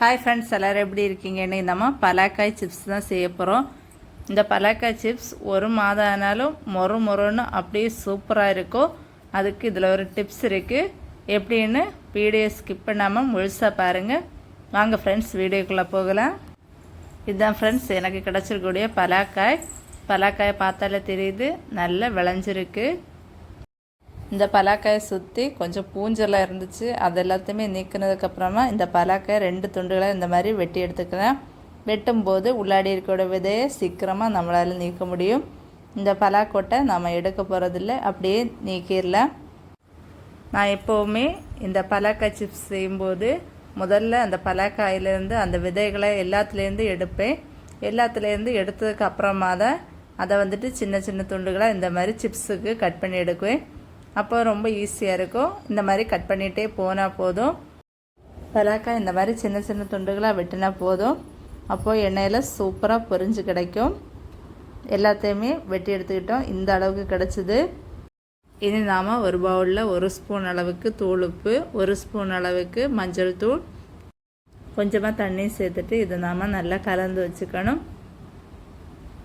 Hi friends எல்லோரும் எப்படி இருக்கீங்கன்னு நம்ம பலாக்காய் சிப்ஸ் தான் செய்ய போகிறோம் இந்த பலாக்காய் சிப்ஸ் ஒரு மாதம் ஆனாலும் மொறு மொறுன்னு அப்படியே சூப்பராக இருக்கும். அதுக்கு இதில் ஒரு டிப்ஸ் இருக்குது எப்படின்னு வீடியோ ஸ்கிப் பண்ணாமல் முழுசாக பாருங்கள் வாங்க ஃப்ரெண்ட்ஸ் வீடியோக்குள்ளே போகலாம். இதுதான் ஃப்ரெண்ட்ஸ் எனக்கு கிடச்சிருக்கக்கூடிய பலாக்காய். பலாக்காய் பார்த்தாலே தெரியுது நல்லா விளைஞ்சிருக்கு. இந்த பலாக்காயை சுற்றி கொஞ்சம் பூஞ்செல்லாம் இருந்துச்சு. அது எல்லாத்தையுமே நீக்கினதுக்கப்புறமா இந்த பலாக்காய் ரெண்டு துண்டுகளை இந்த மாதிரி வெட்டி எடுத்துக்கிறேன். வெட்டும்போது உள்ளாடி இருக்கிற விதையை சீக்கிரமாக நம்மளால் நீக்க முடியும். இந்த பலாக்கொட்டை நம்ம எடுக்க போகிறதில்ல அப்படியே நீக்கிடலாம். நான் எப்போவுமே இந்த பலாக்காய் சிப்ஸ் செய்யும்போது முதல்ல அந்த பலாக்காயிலேருந்து அந்த விதைகளை எல்லாத்துலேருந்து எடுப்பேன். எல்லாத்துலேருந்து எடுத்ததுக்கு அப்புறமா தான் அதை வந்துட்டு சின்ன சின்ன துண்டுகளாக இந்த மாதிரி சிப்ஸுக்கு கட் பண்ணி எடுக்குவேன். அப்போ ரொம்ப ஈஸியாக இருக்கும். இந்த மாதிரி கட் பண்ணிகிட்டே போனால் போதும். பலாக்காய் இந்த மாதிரி சின்ன சின்ன துண்டுகளாக வெட்டினா போதும். அப்போது எண்ணெயில் சூப்பராக பொரிஞ்சு கிடைக்கும். எல்லாத்தையுமே வெட்டி எடுத்துக்கிட்டோம். இந்த அளவுக்கு கிடச்சிது. இனி நாம் ஒரு பவுலில் ஒரு ஸ்பூன் அளவுக்கு தூள் உப்பு ஒரு ஸ்பூன் அளவுக்கு மஞ்சள் தூள். கொஞ்சமாக தண்ணி சேர்த்துட்டு இதை நாம் நல்லா கலந்து வச்சுக்கணும்.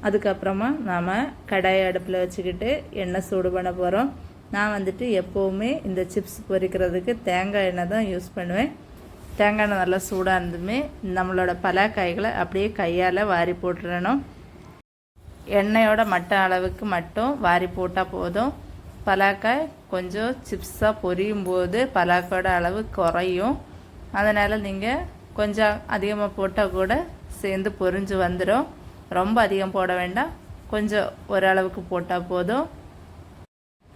அதுக்கப்புறமா நாம் கடாயை அடுப்பில் வச்சுக்கிட்டு எண்ணெய் சூடு பண்ண போகிறோம் நான் வந்துட்டு எப்போவுமே இந்த சிப்ஸ் பொரிக்கிறதுக்கு தேங்காய் எண்ணெய் தான் யூஸ் பண்ணுவேன். தேங்காய் எண்ணெய் நல்லா சூடாக இருந்துமே நம்மளோட பலாக்காய்களை அப்படியே கையால் வாரி போட்டுறணும். எண்ணெயோட மட்ட அளவுக்கு மட்டும் வாரி போட்டால் போதும். பலாக்காய் கொஞ்சம் சிப்ஸாக பொரியும் போது பலாக்காயோட அளவு குறையும். அதனால் நீங்கள் கொஞ்சம் அதிகமாக போட்டால் கூட சேர்ந்து பொரிஞ்சு வந்துடும் ரொம்ப அதிகம் போட வேண்டாம். கொஞ்சம் ஓரளவுக்கு போட்டால் போதும்.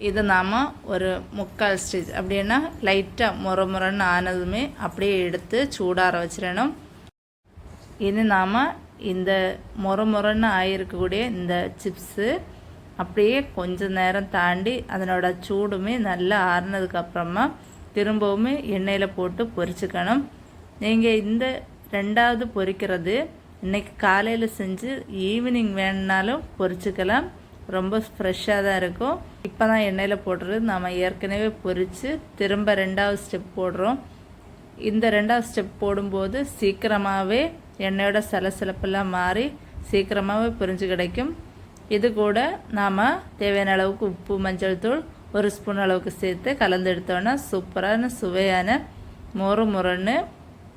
இது நாம் ஒரு முக்கால் ஸ்டேஜ் அப்படின்னா லைட்டாக முறை முறைன்னு ஆனதுமே அப்படியே எடுத்து சூடார வச்சிடணும் இது நாம் இந்த முறை முறைன்னு ஆகிருக்கக்கூடிய இந்த சிப்ஸு அப்படியே கொஞ்ச நேரம் தாண்டி அதனோட சூடுமே நல்லா ஆறுனதுக்கப்புறமா திரும்பவுமே எண்ணெயில் போட்டு பொரிச்சுக்கணும். நீங்கள் இந்த ரெண்டாவது பொரிக்கிறது இன்றைக்கி காலையில் செஞ்சு ஈவினிங் வேணுனாலும் பொரிச்சுக்கலாம். ரொம்ப ஃப்ரெஷ்ஷாக தான் இருக்கும். இப்போ தான் எண்ணெயில் போடுறது. நாம் ஏற்கனவே பொரித்து திரும்ப ரெண்டாவது ஸ்டெப் போடுறோம். இந்த ரெண்டாவது ஸ்டெப் போடும்போது சீக்கிரமாகவே எண்ணெயோட சலசலப்பெல்லாம் மாறி சீக்கிரமாகவே பொரிஞ்சு கிடைக்கும். இது கூட நாம் தேவையான அளவுக்கு உப்பு மஞ்சள் தூள் ஒரு ஸ்பூன் அளவுக்கு சேர்த்து கலந்து எடுத்தோன்னா சூப்பரான சுவையான மொறு முரன்னு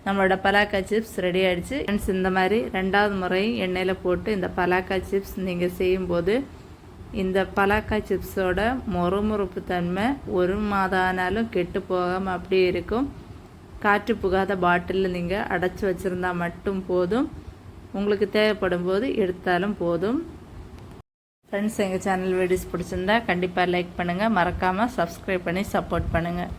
நம்மளோட பலாக்காய் சிப்ஸ் ரெடி ஆகிடுச்சு ஃப்ரெண்ட்ஸ் இந்த மாதிரி ரெண்டாவது முறையும் எண்ணெயில் போட்டு இந்த பலாக்காய் சிப்ஸ் நீங்கள் செய்யும்போது இந்த பலாக்காய் சிப்ஸோட மொறுமொறுப்பு தன்மை ஒரு மாதம் ஆனாலும் கெட்டு போகாமல் அப்படியே இருக்கும். காற்று புகாத பாட்டிலில் நீங்கள் அடைச்சி வச்சுருந்தா மட்டும் போதும். உங்களுக்கு தேவைப்படும் போது எடுத்தாலும் போதும். ஃப்ரெண்ட்ஸ் எங்கள் சேனல் வீடியோஸ் பிடிச்சிருந்தா கண்டிப்பாக லைக் பண்ணுங்கள் மறக்காமல் சப்ஸ்கிரைப் பண்ணி சப்போர்ட் பண்ணுங்கள்